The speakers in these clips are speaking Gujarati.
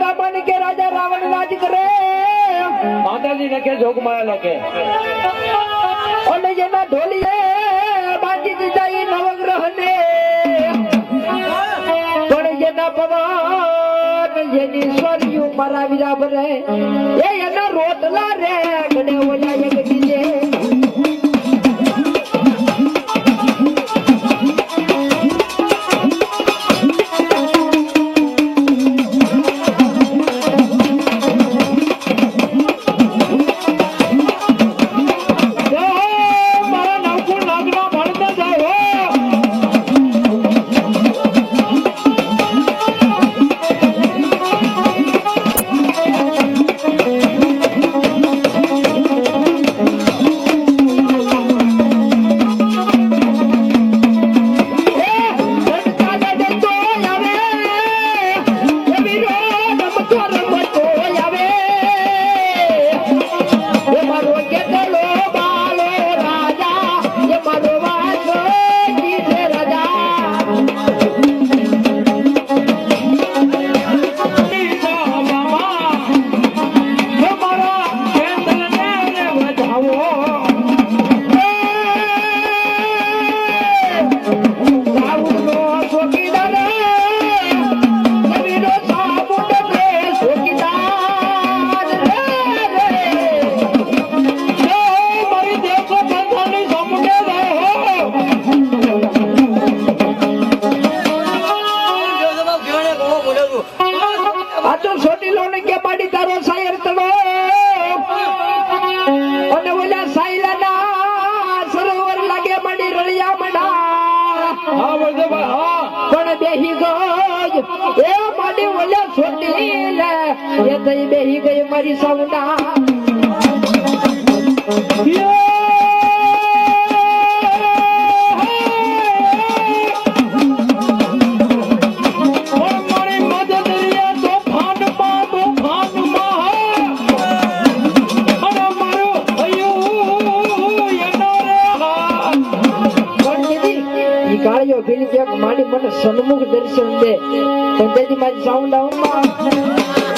જય કે રાજા રાવણ રાજ કરે ઢોલીએ બાજી દીધા ઈ નવગ્રહને. પણ જેના પવન જેની સ્વર્યું મારા વીરા ભરે એ એના રોટલા રે. ગણે ઓલા એક એ માડી ઓલા સોટી લે એ થઈ બેહી ગઈ મારી સાઉન્ડા ભીલી ક્યાંક માડી મને સન્મુખ દર્શન દે. પણ તેથી મારી સાઉન્ડ આઉન્ડમાં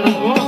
Hoje.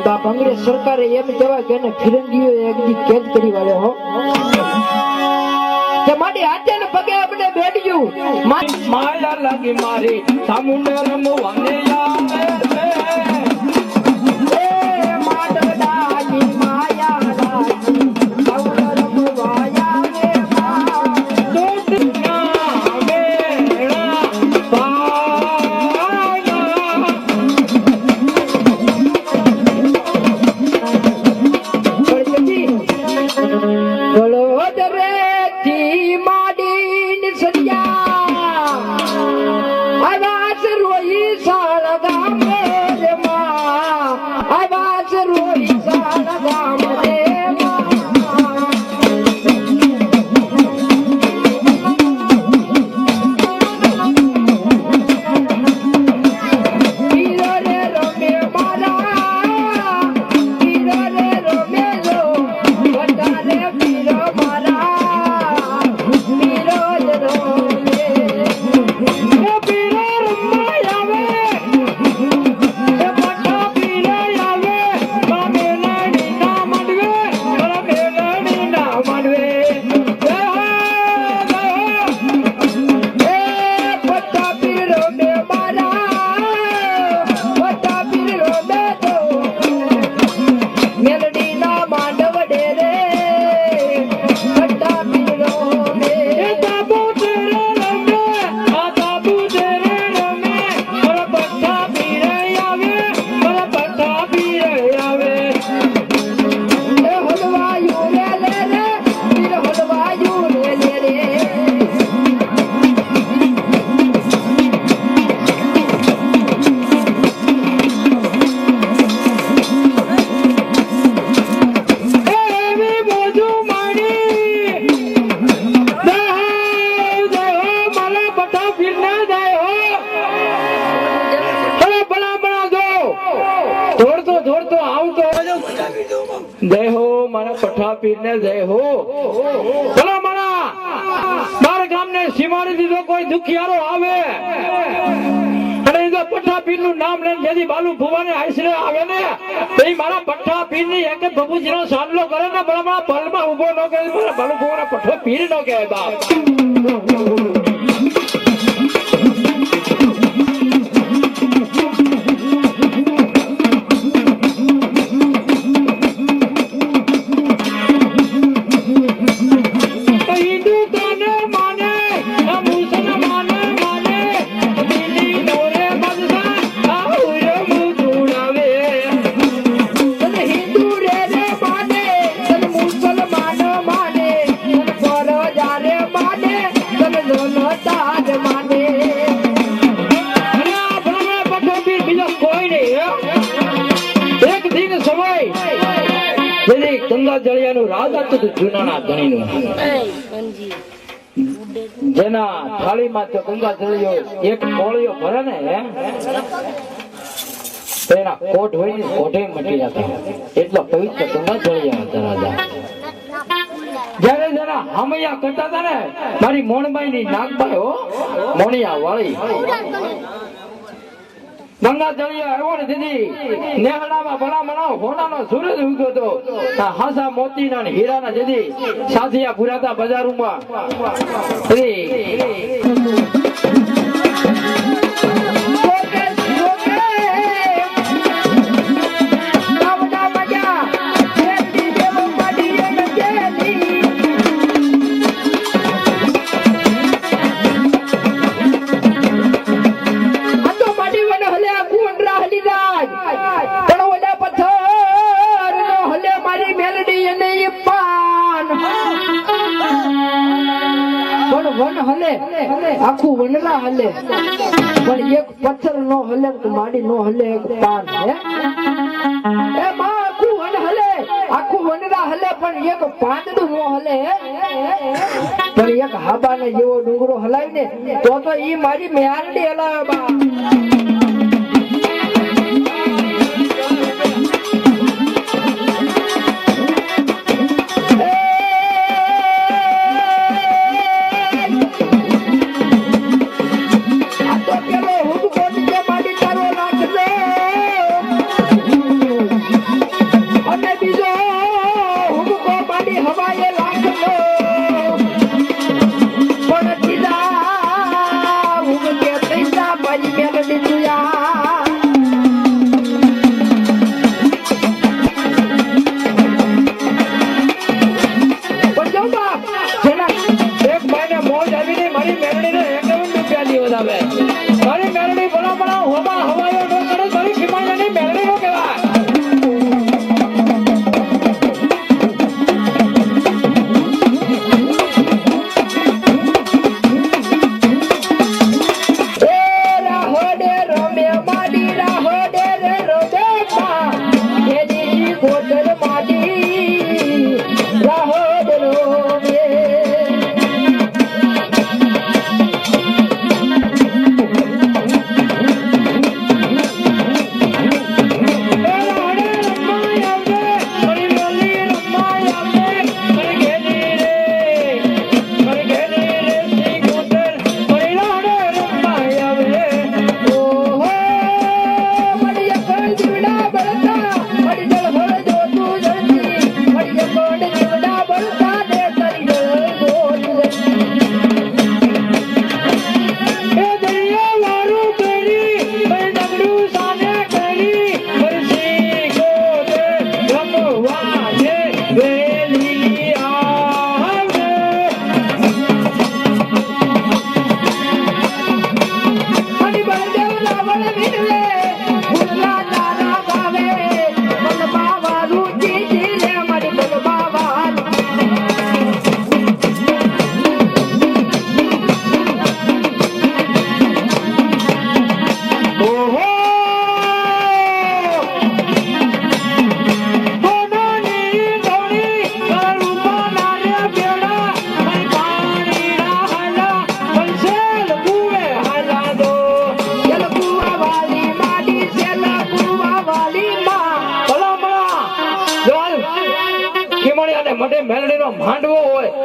અને તો આપ અંગ્રેજ સરકારે એમ કહેવાય કે એને ફિરંગીઓ એક દી કેદ કરી વાળ્યો હો. તે મારી હાથે ને પગે આપણે બેઠ્યું માયા લાગી મારી સામુંડે રમવાને આવે પીરને જય હો. ચલો મારા મારા ગામને સીમાડી દીધો, કોઈ દુખિયારો આવે? અને જો પઠા પીરનું નામ લઈને જેથી બાલુ ભુવાને આશરે આવે ને, તો એ મારા પઠ્ઠા પીરની એક જ બાબુજી નો સાંડલો કરે ને બરાબર મારા પલમાં ઊભો ન કરે મારા બાલુ ભુવાના પઠ્ઠો પીર નો કહેવાય બાપ. ગંગા જળિયાનું રાજ હતું હતું, જૂનાના ધણીનું. જેના થાળીમાં તો ગંગા જળિયો એક કોળિયો ભરે ને તેના કોટ હોય ને કોઠે મટી જતા એટલો પવિત્ર ગંગા જળિયા હતા રાજા. જયારે જરા હામૈયા કરતા હતા ને, મારી મોણબાઈ ની નાગબાઈ હો મોણિયા વાળી નેહડામાં ભલા મણાવ હોનાનો ઉગ્યો હતો. હાસા મોતીના ને હીરાના દીદી સાધિયા પુરાતા બજારોમાં હલે પણ એક પથ્થર નો હલે માડી નો હલે એક હે એ માં આખું વન હલે આખું વનરા હલે પણ એક પાંદડું નો હલે પણ એક હાબાને જેવો ડુંગરો હલાવી ને તો તો ઈ મારી મેરડી હલાવે બા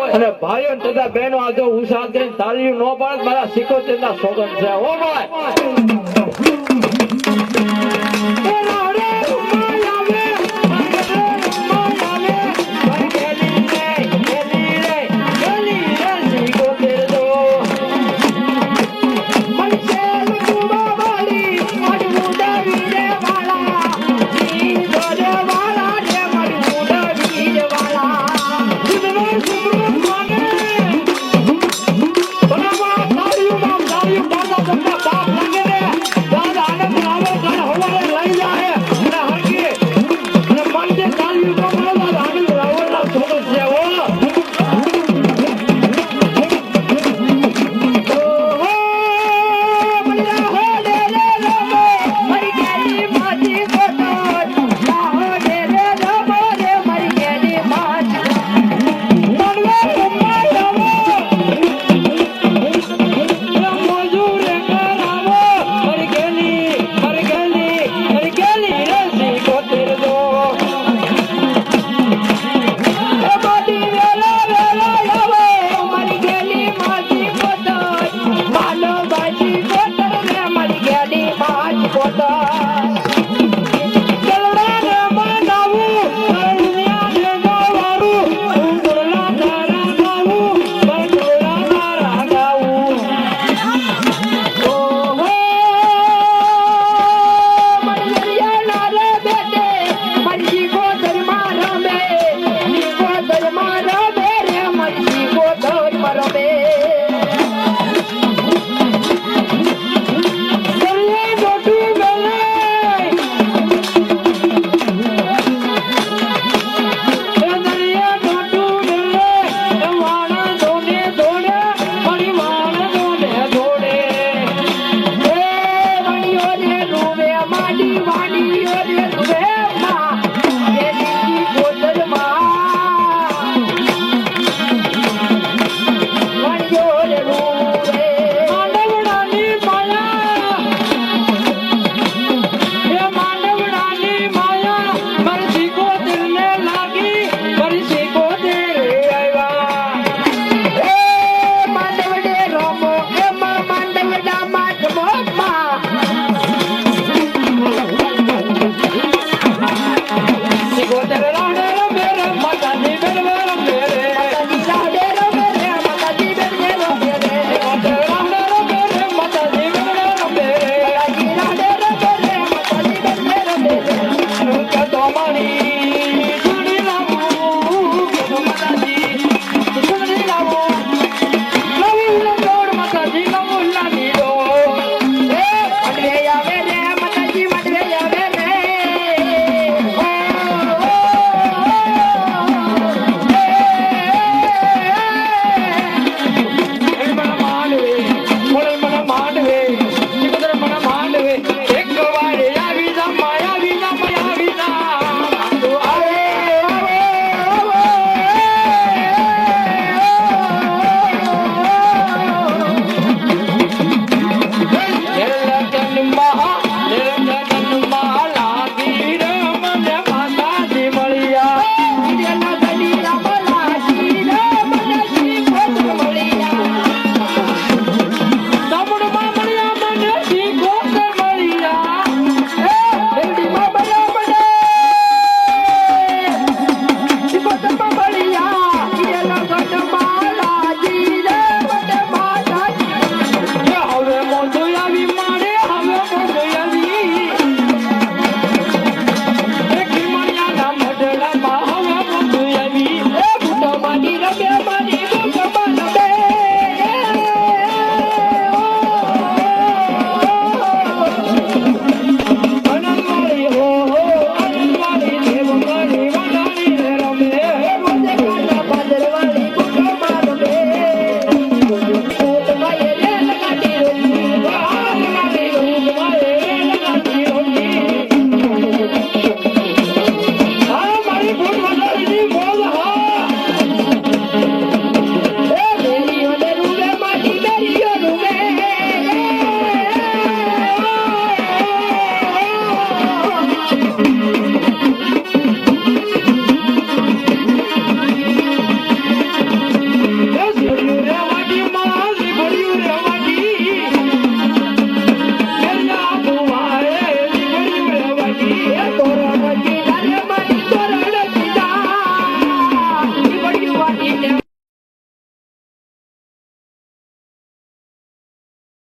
અને ભાઈઓ તથા બહેનો આજે હું સાથે તાળીઓ ન પાડે મારા સિકોતેર ના સોગન છે. ઓ ભાઈ!